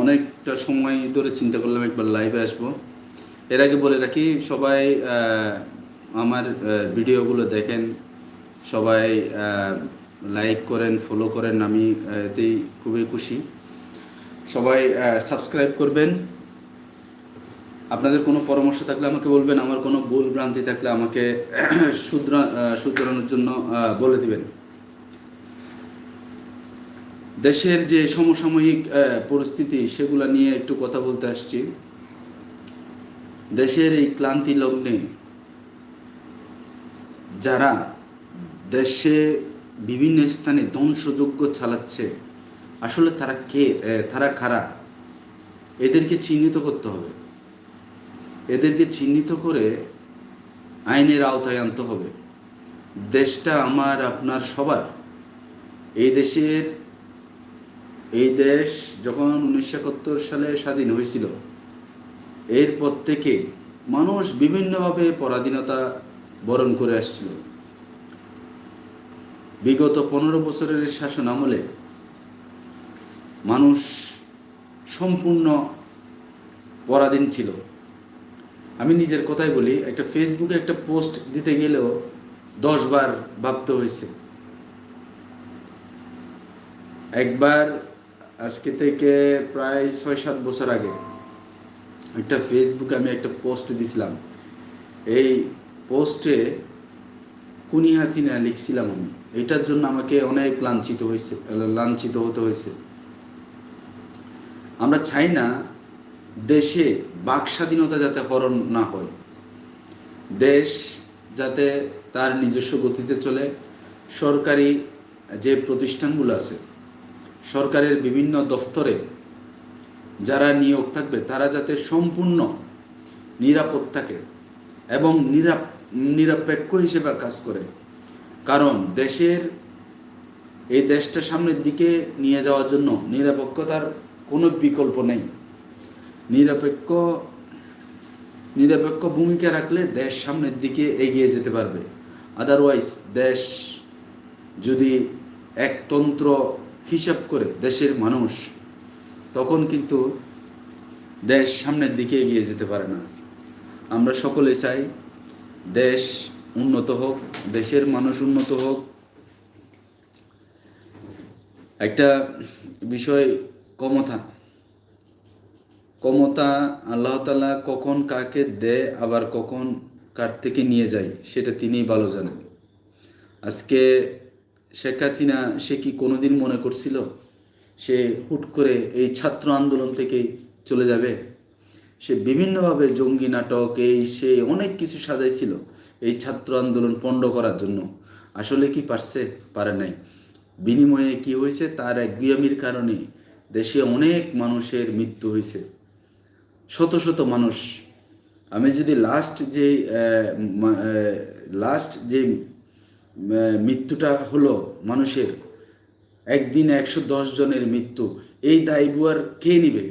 অনেকটা সময় ধরে চিন্তা করলাম একবার লাইভে আসব। এর আগে বলে রাখি, সবাই আমার ভিডিওগুলো দেখেন, সবাই লাইক করেন ফলো করেন, আমি এতেই খুবই খুশি। সবাই সাবস্ক্রাইব করবেন। আপনাদের কোনো পরামর্শ থাকলে আমাকে বলবেন, আমার কোনো ভুল ভ্রান্তি থাকলে আমাকে শুধরা শুধরানোর জন্য বলে দিবেন। দেশের যে সমসাময়িক পরিস্থিতি, সেগুলা নিয়ে একটু কথা বলতে আসছি। দেশের এই ক্লান্তি লগ্নে যারা দেশে বিভিন্ন স্থানে ধ্বংসযোগ্য চালাচ্ছে, আসলে তারা কে? তারা খারা এদেরকে চিহ্নিত করতে হবে। এদেরকে চিহ্নিত করে আইনের আওতায় আনতে হবে। দেশটা আমার, আপনার, সবার। এই দেশের এই দেশ যখন উনিশশো একাত্তর সালে স্বাধীন হয়েছিল, এরপর থেকে মানুষ বিভিন্নভাবে পরাধীনতা বরণ করে আসছিল। বিগত পনেরো বছরের শাসন আমলে মানুষ সম্পূর্ণ পরাধীন ছিল। আমি নিজের কথাই বলি, একটা ফেসবুকে একটা পোস্ট দিতে গেলেও দশ বার ভাবতে হয়েছে। একবার আজকে থেকে প্রায় ছয় সাত বছর আগে একটা ফেসবুকে আমি একটা পোস্ট দিছিলাম। এই পোস্টে কুনি হাসিনা লিখছিলাম আমি। এটার জন্য আমাকে অনেক লাঞ্ছিত হয়েছে লাঞ্ছিত হতে হয়েছে আমরা চাই না দেশে বাক স্বাধীনতা যাতে হরণ না হয়। দেশ যাতে তার নিজস্ব গতিতে চলে। সরকারি যে প্রতিষ্ঠানগুলো আছে সরকারের বিভিন্ন দফতরে যারা নিয়োগ থাকবে, তারা যাতে সম্পূর্ণ নিরাপদ থাকে এবং নিরাপ, নিরপেক্ষ হিসেবে কাজ করে। কারণ দেশের, এই দেশটা সামনের দিকে নিয়ে যাওয়ার জন্য নিরপেক্ষতার কোনো বিকল্প নেই। নিরপেক্ষ নিরপেক্ষ ভূমিকা রাখলে দেশ সামনের দিকে এগিয়ে যেতে পারবে। আদারওয়াইজ দেশ যদি একতন্ত্র হিসাব করে দেশের মানুষ, তখন কিন্তু দেশ সামনের দিকে এগিয়ে যেতে পারে না। আমরা সকলে চাই দেশ উন্নত হোক, দেশের মানুষ উন্নত হোক। একটা বিষয় ক্ষমতা। ক্ষমতা আল্লাহ তালা কখন কাকে দেয়, আবার কখন কার থেকে নিয়ে যায়, সেটা তিনিই ভালো জানেন। আজকে শেখ হাসিনা, সে কি কোনোদিন মনে করছিল সে হুট করে এই ছাত্র আন্দোলন থেকে চলে যাবে? সে বিভিন্নভাবে জঙ্গি নাটক, এই, সে অনেক কিছু সাজাইছিল এই ছাত্র আন্দোলন পণ্ড করার জন্য। আসলে কি পারছে? পারে নাই। বিনিময়ে কি হয়েছে? তার এক গুয়ামির কারণে দেশে অনেক মানুষের মৃত্যু হয়েছে। শত শত মানুষ। আমি যদি লাস্ট যে লাস্ট যে মৃত্যুটা হলো মানুষের। একদিন একশো দশ জনের মৃত্যু। এই দায়বুয়ার কে নিবে?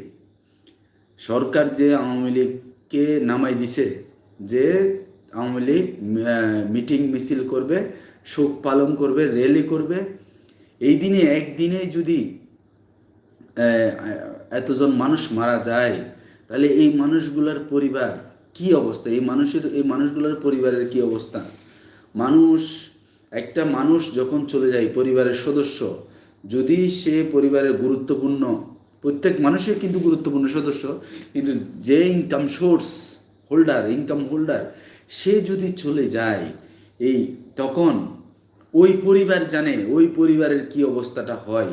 সরকার যে আওয়ামী লীগকে নামাই দিছে, যে আওয়ামী লীগ মিটিং মিছিল করবে, শোক পালন করবে, র্যালি করবে, এই দিনে একদিনে যদি এতজন মানুষ মারা যায়, তাহলে এই মানুষগুলোর পরিবার কি অবস্থা? এই মানুষের, এই মানুষগুলোর পরিবারের কি অবস্থা? মানুষ একটা মানুষ যখন চলে যায় পরিবারের সদস্য, যদি সে পরিবারের গুরুত্বপূর্ণ, প্রত্যেক মানুষের কিন্তু গুরুত্বপূর্ণ সদস্য, কিন্তু যে income source holder income holder সে যদি চলে যায়, এই তখন ওই পরিবার জানে, ওই পরিবারের কি অবস্থাটা হয়।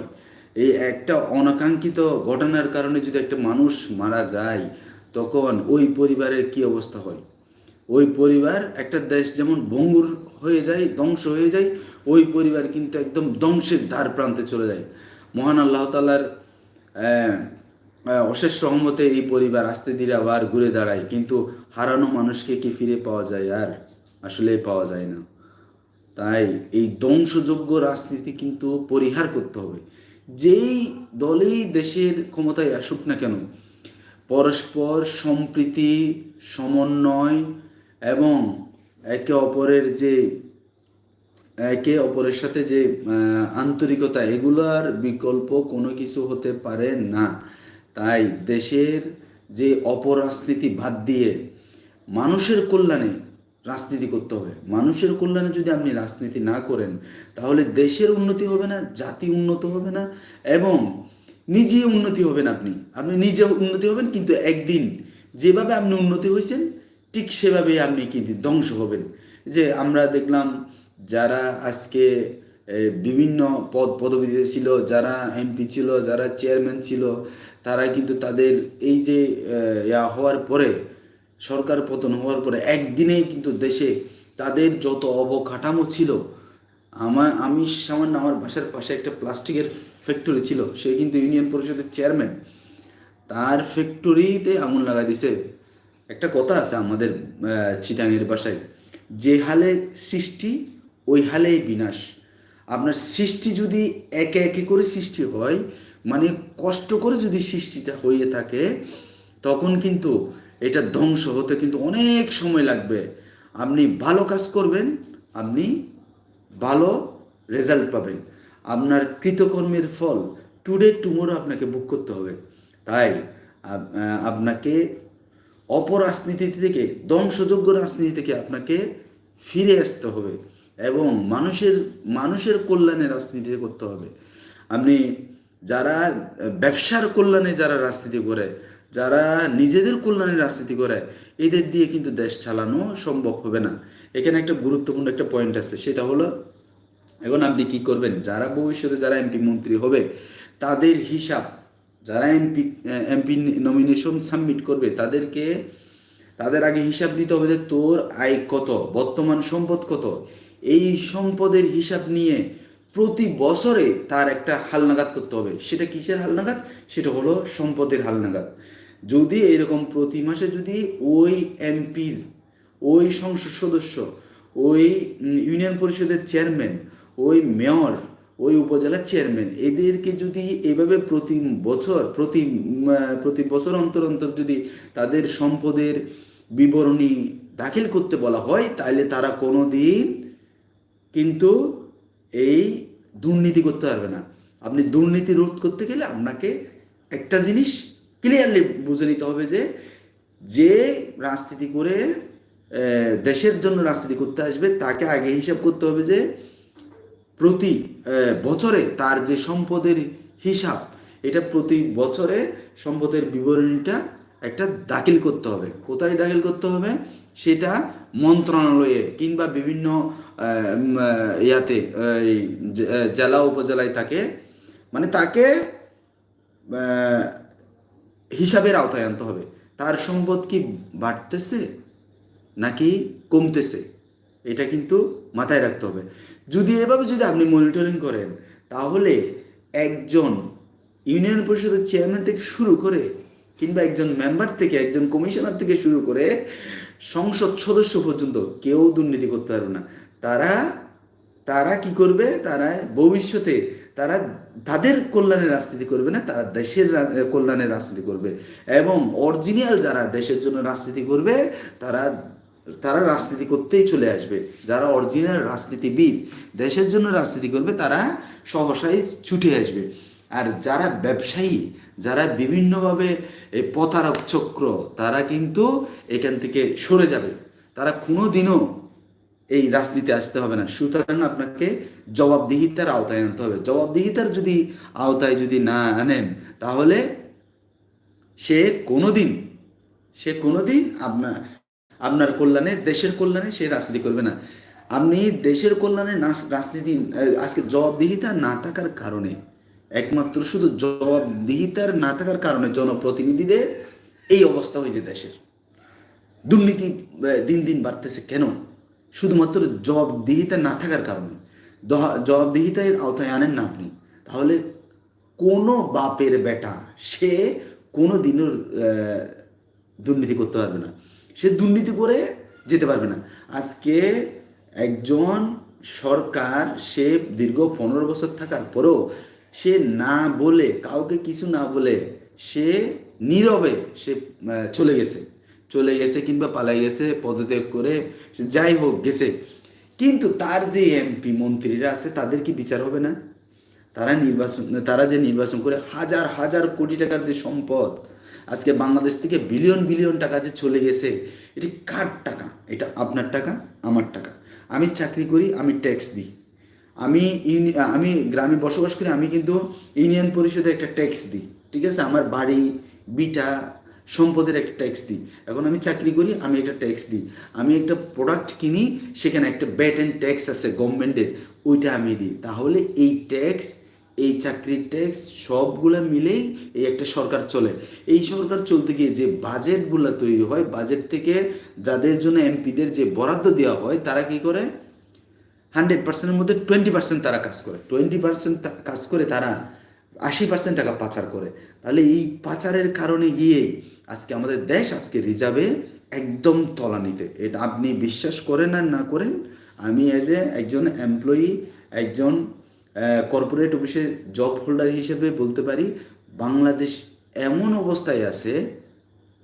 এই একটা অনাকাঙ্ক্ষিত ঘটনার কারণে যদি একটা মানুষ মারা যায়, তখন ওই পরিবারের কি অবস্থা হয়? ওই পরিবার একটা দেশ যেমন ভঙ্গুর হয়ে যায়, ধ্বংস হয়ে যায়, ওই পরিবার কিন্তু একদম ধ্বংসের ধার প্রান্তে চলে যায়। মহান আল্লাহ তালার অশেষ রহমতে এই পরিবার আস্তে ধীরে আবার ঘুরে দাঁড়ায়, কিন্তু হারানো মানুষকে কি ফিরে পাওয়া যায়? আর আসলে পাওয়া যায় না। তাই এই ধ্বংসযোগ্য রাজনীতি কিন্তু পরিহার করতে হবে। যেই দলেই দেশের ক্ষমতায় আসুক না কেন, পরস্পর সম্প্রীতি, সমন্বয় এবং একে অপরের যে, একে অপরের সাথে যে আন্তরিকতা, এগুলার বিকল্প কোনো কিছু হতে পারে না। তাই দেশের যে অপরাজনীতি বাদ দিয়ে মানুষের কল্যাণে রাজনীতি করতে হবে। মানুষের কল্যাণে যদি আপনি রাজনীতি না করেন, তাহলে দেশের উন্নতি হবে না, জাতি উন্নত হবে না, এবং নিজে উন্নতি হবেন আপনি। আপনি নিজে উন্নতি হবেন, কিন্তু একদিন যেভাবে আপনি উন্নতি হয়েছেন ঠিক সেভাবেই আপনি কিন্তু ধ্বংস হবেন। যে আমরা দেখলাম যারা আজকে বিভিন্ন পদ, পদবিতে ছিল, যারা এমপি ছিল, যারা চেয়ারম্যান ছিল, তারা কিন্তু তাদের এই যে ইয়া হওয়ার পরে, সরকার পতন হওয়ার পরে একদিনেই কিন্তু দেশে তাদের যত অবকাঠামো ছিল আমার আমি সামান্য আমার বাসার পাশে একটা প্লাস্টিকের ফ্যাক্টরি ছিল, সে কিন্তু ইউনিয়ন পরিষদের চেয়ারম্যান তার ফ্যাক্টরিতে আগুন লাগাই দিছে। একটা কথা আছে আমাদের চিটাঙের বাসায়। যে হালে সৃষ্টি, ওই হালেই বিনাশ। আপনার সৃষ্টি যদি একে একে করে সৃষ্টি হয় মানে কষ্ট করে যদি সৃষ্টিটা হয়ে থাকে, তখন কিন্তু এটা ধ্বংস হতে কিন্তু অনেক সময় লাগবে। আপনি ভালো কাজ করবেন, আপনি ভালো রেজাল্ট পাবেন। আপনার কৃতকর্মের ফল, টুডে টুমোরো আপনাকে বুক করতে হবে। তাই আপনাকে অপরাজনীতি থেকে, ধ্বংসযোগ্য রাজনীতি থেকে আপনাকে ফিরে আসতে হবে এবং মানুষের মানুষের কল্যাণে রাজনীতি করতে হবে। আপনি যারা ব্যবসার কল্যাণে যারা রাজনীতি করে, যারা নিজেদের কল্যাণে রাজনীতি করে, এদের দিয়ে কিন্তু দেশ চালানো সম্ভব হবে না। এখানে একটা গুরুত্বপূর্ণ একটা পয়েন্ট আছে, সেটা হলো, এখন আপনি কি করবেন? যারা ভবিষ্যতে যারা এমপি মন্ত্রী হবে, তাদের হিসাব যারা এমপি এমপি নমিনেশন সাবমিট করবে, তাদেরকে, তাদের আগে হিসাব নিতে হবে যে তোর আয় কত, বর্তমান সম্পদ কত। এই সম্পদের হিসাব নিয়ে প্রতি বছরে তার একটা হালনাগাদ করতে হবে। সেটা কিসের হালনাগাদ? সেটা হলো সম্পদের হালনাগাদ। যদি এরকম প্রতি মাসে যদি ওই এমপির ওই সংসদ সদস্য, ওই ইউনিয়ন পরিষদের চেয়ারম্যান ওই মেয়র ওই উপজেলার চেয়ারম্যান এদেরকে যদি এভাবে প্রতি বছর, প্রতি প্রতি বছর অন্তর অন্তর যদি তাদের সম্পদের বিবরণী দাখিল করতে বলা হয় তাহলে তারা কোনো দিন কিন্তু এই দুর্নীতি করতে পারবে না। আপনি দুর্নীতি রোধ করতে গেলে আপনাকে একটা জিনিস ক্লিয়ারলি বুঝে নিতে হবে যে যে রাজনীতি করে দেশের জন্য রাজনীতি করতে আসবে, তাকে আগে হিসাব করতে হবে যে প্রতি বছরে তার যে সম্পদের হিসাব, এটা প্রতি বছরে সম্পদের বিবরণীটা একটা দাখিল করতে হবে। কোথায় দাখিল করতে হবে? সেটা মন্ত্রণালয়ে কিংবা বিভিন্ন ইয়াতে জেলা উপজেলায় তাকে মানে তাকে হিসাবের আওতায় আনতে হবে। তার সম্পদ কি বাড়তেছে নাকি কমতেছে? এটা কিন্তু মাথায় রাখতে হবে। যদি এভাবে যদি আপনি মনিটরিং করেন, তাহলে একজন ইউনিয়ন পরিষদের চেয়ারম্যান থেকে শুরু করে কিংবা একজন মেম্বার থেকে, একজন কমিশনার থেকে শুরু করে সংসদ সদস্য পর্যন্ত কেউ দুর্নীতি করতে পারবে না। তারা তারা কি করবে? তারা ভবিষ্যতে তারা তাদের কল্যাণে রাজনীতি করবে না, তারা দেশের রা- কল্যাণে রাজনীতি করবে। এবং অরিজিনাল যারা দেশের জন্য রাজনীতি করবে, তারা তারা রাজনীতি করতেই চলে আসবে। যারা অরিজিনাল রাজনীতিবিদ, দেশের জন্য রাজনীতি করবে, তারা সহসাই ছুটে আসবে। আর যারা ব্যবসায়ী, যারা বিভিন্নভাবে এই প্রতারক চক্র, তারা কিন্তু এখান থেকে সরে যাবে। তারা কোনো দিনও এই রাজনীতি আসতে হবে না। সুতরাং আপনাকে জবাবদিহিতার আওতায় আনতে হবে। জবাবদিহিতার যদি আওতায় যদি না আনেন, তাহলে সে কোনোদিন সে কোনোদিন আপনার আপনার কল্যাণে, দেশের কল্যাণে সে রাজনীতি করবে না। আপনি দেশের কল্যাণে না- রাজনীতি আজকে জবাবদিহিতা না থাকার কারণে, একমাত্র শুধু জবাবদিহিতার না থাকার কারণে জনপ্রতিনিধিদের এই অবস্থা হয়েছে দেশের। দুর্নীতি দিন দিন বাড়তেছে কেন? শুধুমাত্র জবাবদিহিতা না থাকার কারণে। দহা- জবাবদিহিতার আওতায় আনেন না আপনি। তাহলে কোনো বাপের বেটা, সে কোনো দিনও দুর্নীতি করতে পারবে না। সে দুর্নীতি করে যেতে পারবে না। আজকে একজন সরকার, সে দীর্ঘ পনেরো বছর থাকার পরেও সে না বলে, কাউকে কিছু না বলে সে নীরবে সে চলে গেছে। চলে গেছে কিংবা পালাই গেছে, পদত্যাগ করে সে যাই হোক গেছে। কিন্তু তার যে এমপি, মন্ত্রীরা আছে, তাদের কি বিচার হবে না? তারা নির্বাচন, তারা যে নির্বাচন করে হাজার হাজার কোটি টাকার যে সম্পদ আজকে বাংলাদেশ থেকে বিলিয়ন বিলিয়ন টাকা যে চলে গেছে, এটি কার টাকা? এটা আপনার টাকা, আমার টাকা। আমি চাকরি করি, আমি ট্যাক্স দিই। আমি আমি গ্রামে বসবাস করি, আমি কিন্তু ইউনিয়ন পরিষদে একটা ট্যাক্স দিই। ঠিক আছে? আমার বাড়ি, বিটা, সম্পদের একটা ট্যাক্স দিই। এখন আমি চাকরি করি, আমি একটা ট্যাক্স দিই। আমি একটা প্রোডাক্ট কিনি, সেখানে একটা ব্যাট অ্যান্ড ট্যাক্স আছে গভর্নমেন্টের ওইটা আমি দিই। তাহলে এই ট্যাক্স এই চাকরির ট্যাক্স সবগুলো মিলেই এই একটা সরকার চলে। এই সরকার চলতে গিয়ে যে বাজেটগুলো তৈরি হয় বাজেট থেকে যাদের জন্য এমপিদের যে বরাদ্দ দেওয়া হয়, তারা কি করে? হান্ড্রেড পার্সেন্টের মধ্যে টোয়েন্টি পার্সেন্ট তারা কাজ করে। টোয়েন্টি পার্সেন্ট কাজ করে তারা আশি পার্সেন্ট টাকা পাচার করে। তাহলে এই পাচারের কারণে গিয়ে আজকে আমাদের দেশ আজকে রিজার্ভে একদম তলানিতে। এটা আপনি বিশ্বাস করেন আর না করেন, আমি এজ এ একজন এমপ্লয়ি একজন কর্পোরেট অফিসে জব হোল্ডার হিসেবে বলতে পারি, বাংলাদেশ এমন অবস্থায় আছে,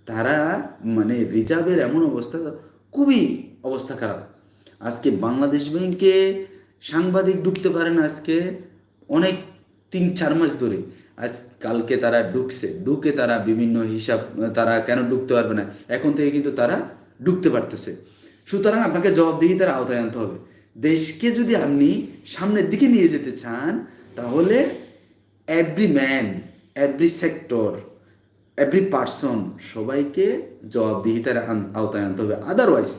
তারা মানে রিজার্ভের এমন অবস্থা, খুবই অবস্থা খারাপ। আজকে বাংলাদেশ ব্যাংকে সাংবাদিক ঢুকতে পারে না আজকে, অনেক তিন চার মাস ধরে। আজ কালকে তারা ঢুকছে, ঢুকে তারা বিভিন্ন হিসাব, তারা কেন ঢুকতে পারবে না, এখন থেকে কিন্তু তারা ঢুকতে পারতেছে। সুতরাং আপনাকে জবাবদিহিতার আওতায় আনতে হবে। দেশকে যদি আপনি সামনের দিকে নিয়ে যেতে চান, তাহলে every man every sector every person সবাইকে জবাবদিহিতার আওতায় আনতে হবে। আদারওয়াইজ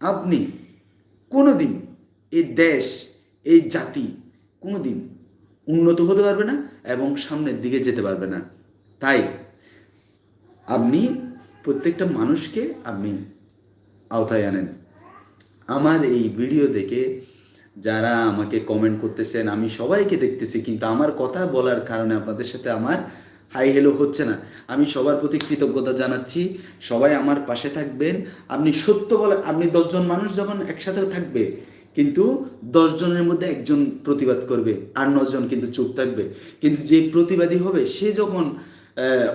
আপনি কোনো দিন এই দেশ, এই জাতি কোনো দিন উন্নত হতে পারবে না এবং সামনের দিকে যেতে পারবে না। তাই আপনি প্রত্যেকটা মানুষকে আপনি আওতায় আনেন। আমার এই ভিডিও দেখে যারা আমাকে কমেন্ট করতেছেন, আমি সবাইকে দেখতেছি, কিন্তু আমার কথা বলার কারণে আপনাদের সাথে আমার হাই হেলো হচ্ছে না। আমি সবার প্রতি কৃতজ্ঞতা জানাচ্ছি, সবাই আমার পাশে থাকবেন। আপনি সত্য বলে, আপনি দশজন মানুষ যখন একসাথে থাকবে, কিন্তু দশজনের মধ্যে একজন প্রতিবাদ করবে, আর নজন কিন্তু চুপ থাকবে। কিন্তু যে প্রতিবাদী হবে, সে যখন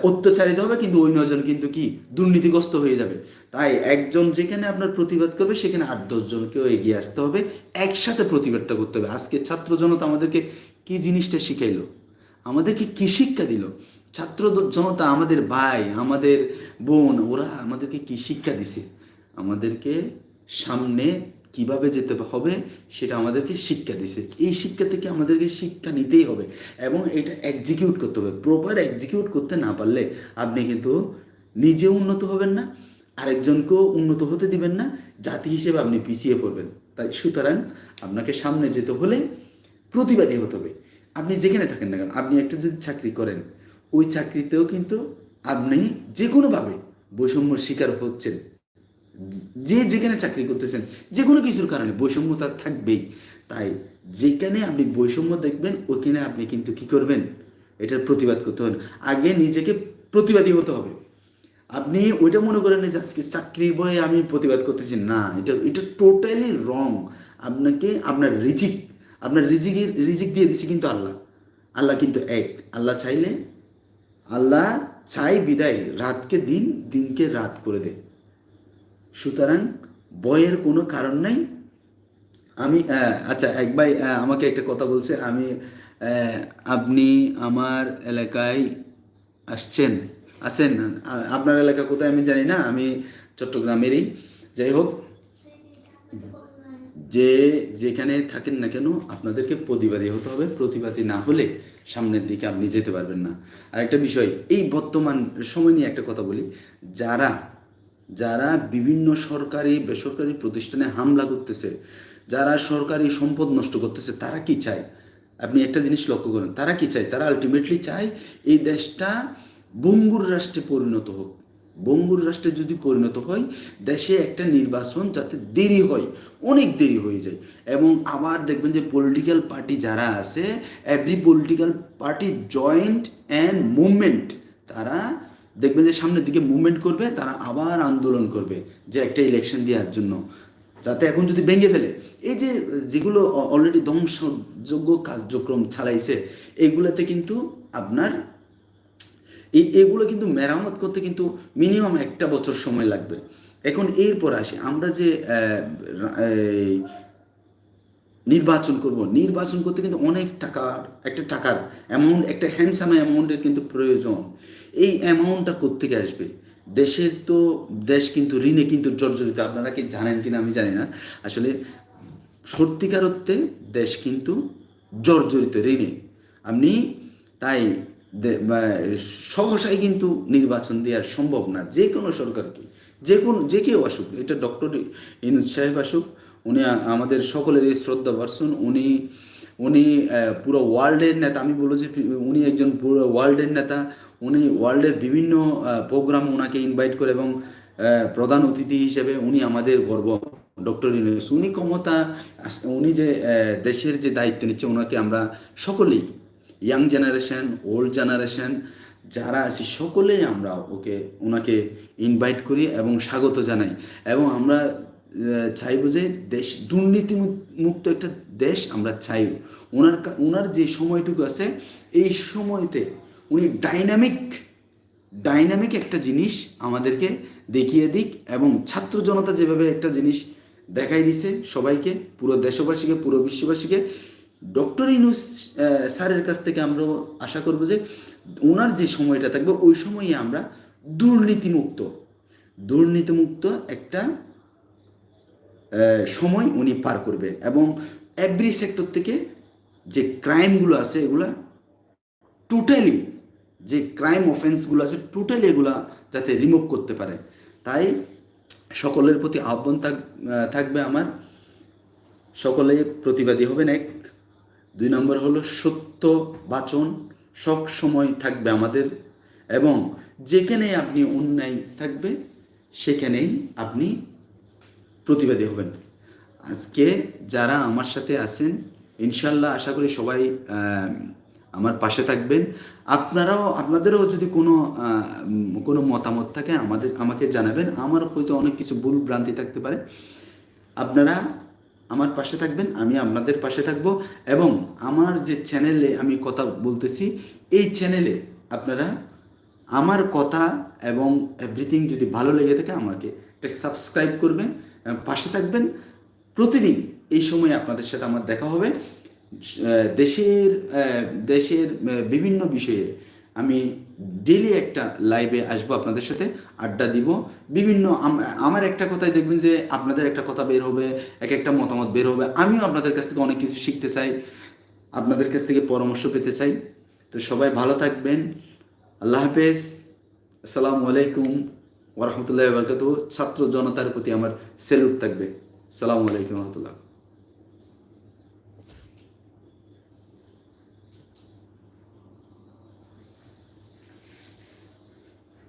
অত্যাচারিত হবে, কিন্তু ওই নজন কিন্তু কি দুর্নীতিগ্রস্ত হয়ে যাবে। তাই একজন যেখানে আপনার প্রতিবাদ করবে, সেখানে আট দশজনকেও এগিয়ে আসতে হবে, একসাথে প্রতিবাদটা করতে হবে। আজকে ছাত্র জনতা আমাদেরকে কি জিনিসটা শিখাইলো? আমাদেরকে কি শিক্ষা দিল? ছাত্র জনতা আমাদের ভাই, আমাদের বোন, ওরা আমাদেরকে কি শিক্ষা দিছে? আমাদেরকে সামনে কীভাবে যেতে হবে সেটা আমাদেরকে শিক্ষা দিছে এই শিক্ষা থেকে আমাদেরকে শিক্ষা নিতেই হবে এবং এটা এক্সিকিউট করতে হবে। প্রপার এক্সিকিউট করতে না পারলে আপনি কিন্তু নিজে উন্নত হবেন না, আরেকজনকেও উন্নত হতে দিবেন না, জাতি হিসেবে আপনি পিছিয়ে পড়বেন। তাই সুতরাং আপনাকে সামনে যেতে হলে প্রতিবাদী হতে হবে। আপনি যেখানে থাকেন না কেন, আপনি একটা যদি চাকরি করেন, ওই চাকরিতেও কিন্তু আপনি যে কোনোভাবে বৈষম্যর শিকার হচ্ছেন। যে যেখানে চাকরি করতেছেন যে কোনো কিছুর কারণে বৈষম্য তার থাকবেই। তাই যেখানে আপনি বৈষম্য দেখবেন, ওখানে আপনি কিন্তু কি করবেন? এটার প্রতিবাদ করতে হবে। আগে নিজেকে প্রতিবাদী হতে হবে। আপনি ওইটা মনে করেন যে আজকে চাকরির বয়ে আমি প্রতিবাদ করতেছি। না, এটা এটা টোটালি রং আপনাকে, আপনার রিজিক, আপনার রিজিকের, রিজিক দিয়ে দিছি কিন্তু আল্লাহ। আল্লাহ কিন্তু এক। আল্লাহ চাইলে, আল্লাহ চাই বিদায়। রাতকে দিন, দিনকে রাত করে দেয়। সুতরাং বয়ের কোনো কারণ নাই। আমি আচ্ছা এক ভাই আমাকে একটা কথা বলছে। আমি আপনি আমার এলাকায় আসছেন? আছেন? আ- আপনার এলাকা কোথায় আমি জানি না। আমি চট্টগ্রামেরই। যাই হোক, যে যেখানে থাকেন না কেন আপনাদেরকে প্রতিবাদী হতে হবে। প্রতিবাদী না হলে সামনের দিকে আপনি যেতে পারবেন না। আর একটা বিষয়, এই বর্তমান সময় নিয়ে একটা কথা বলি। যারা যারা বিভিন্ন সরকারি, বেসরকারি প্রতিষ্ঠানে হামলা করতেছে, যারা সরকারি সম্পদ নষ্ট করতেছে, তারা কি চায়? আপনি একটা জিনিস লক্ষ্য করেন, তারা কি চায়? তারা আলটিমেটলি চায় এই দেশটা বঙ্গুর রাষ্ট্রে পরিণত হোক। বঙ্গুর রাষ্ট্রে যদি পরিণত হয়, দেশে একটা নির্বাচন যাতে দেরি হয়, অনেক দেরি হয়ে যায়। এবং আবার দেখবেন যে পলিটিক্যাল পার্টি যারা আছে every political party joint and movement তারা দেখবেন যে সামনের দিকে মুভমেন্ট করবে, তারা আবার আন্দোলন করবে যে একটা ইলেকশন দেওয়ার জন্য। যাতে এখন যদি ভেঙে ফেলে, এই যে যেগুলো অলরেডি ধ্বংসযোগ্য কার্যক্রম চালাইছে এইগুলোতে কিন্তু আপনার, এই, এগুলো কিন্তু মেরামত করতে কিন্তু মিনিমাম একটা বছর সময় লাগবে। এখন এরপর আসে, আমরা যে নির্বাচন করব, নির্বাচন করতে কিন্তু অনেক টাকার, একটা টাকার অ্যামাউন্ট একটা হ্যান্ডসাম অ্যামাউন্টের কিন্তু প্রয়োজন। এই অ্যামাউন্টটা কোত্থেকে আসবে? দেশের তো, দেশ কিন্তু, ঋণে কিন্তু জর্জরিত। আপনারা কি জানেন কিনা আমি জানি না। আসলে সত্যিকার অর্থে দেশ কিন্তু জর্জরিত ঋণে। আপনি তাই বা- কিন্তু নির্বাচন দেওয়া সম্ভব না। যে কোনো সরকারকে, যে কোনো, যে কেউ আসুক, এটা ডক্টর ইনুজ সাহেব আসুক, উনি আমাদের সকলেরই শ্রদ্ধা পার্সন উনি উনি পুরো ওয়ার্ল্ডের নেতা। আমি বলব যে, উনি একজন পুরো ওয়ার্ল্ডের নেতা। উনি ওয়ার্ল্ডের বিভিন্ন প্রোগ্রাম ওনাকে ইনভাইট করে এবং প্রধান অতিথি হিসেবে উনি আমাদের গর্ব, ডক্টর ইউনুস। উনি ক্ষমতা, উনি যে দেশের যে দায়িত্ব নিচ্ছে ওনাকে আমরা সকলেই ইয়াং জেনারেশন ওল্ড জেনারেশন যারা আছি সকলেই আমরা ওকে ওনাকে ইনভাইট করি এবং স্বাগত জানাই। এবং আমরা চাইব যে দেশ দুর্নীতি মুক্ত একটা দেশ আমরা চাই। ওনার ওনার যে সময়টুকু আছে, এই সময়তে উনি ডাইনামিক ডাইনামিক একটা জিনিস আমাদেরকে দেখিয়ে দিক এবং ছাত্র জনতা যেভাবে একটা জিনিস দেখাই দিছে সবাইকে, পুরো দেশবাসীকে, পুরো বিশ্ববাসীকে ডক্টর ইনুস স্যারের কাছ থেকে আমরা আশা করব যে ওনার যে সময়টা থাকবে, ওই সময়ে আমরা দুর্নীতিমুক্ত দুর্নীতিমুক্ত একটা সময় উনি পার করবে এবং এভরি সেক্টর থেকে যে ক্রাইমগুলো আছে এগুলা টোটালি যে ক্রাইম অফেন্সগুলো আছে টোটালি এগুলা যাতে রিমুভ করতে পারে। তাই সকলের প্রতি আহ্বান থাক- থাকবে আমার। সকলে প্রতিবাদী হবেন এক। দুই নম্বর হলো সত্য বাচন সব সময় থাকবে আমাদের এবং যেখানে আপনি অন্যায় থাকবে, সেখানেই আপনি প্রতিবাদী হবেন। আজকে যারা আমার সাথে আছেন, ইনশাল্লাহ আশা করি সবাই আমার পাশে থাকবেন। আপনারাও, আপনাদেরও যদি কোনো কোনো মতামত থাকে, আমাদের, আমাকে জানাবেন। আমার হয়তো অনেক কিছু ভুল ভ্রান্তি থাকতে পারে। আপনারা আমার পাশে থাকবেন, আমি আপনাদের পাশে থাকব এবং আমার যে চ্যানেলে আমি কথা বলতেছি, এই চ্যানেলে আপনারা আমার কথা এবং এভরিথিং যদি ভালো লেগে থাকে, আমাকে একটা সাবস্ক্রাইব করবেন পাশে থাকবেন। প্রতিদিন এই সময় আপনাদের সাথে আমার দেখা হবে। দেশের দেশের বিভিন্ন বিষয়ে আমি ডেলি একটা লাইভে আসব আপনাদের সাথে, আড্ডা দিব। বিভিন্ন আমার একটা কথাই দেখবেন যে আপনাদের একটা কথা বের হবে, এক একটা মতামত বের হবে। আমিও আপনাদের কাছ থেকে অনেক কিছু শিখতে চাই, আপনাদের কাছ থেকে পরামর্শ পেতে চাই। তো সবাই ভালো থাকবেন। আল্লাহ হাফেজ। আসসালামু আলাইকুম ওরহমতুল্লাহ বরকাত ছাত্র জনতার প্রতি আমার সেলুট থাকবে। সালামু আলাইকুম রহমতুল্লাহ।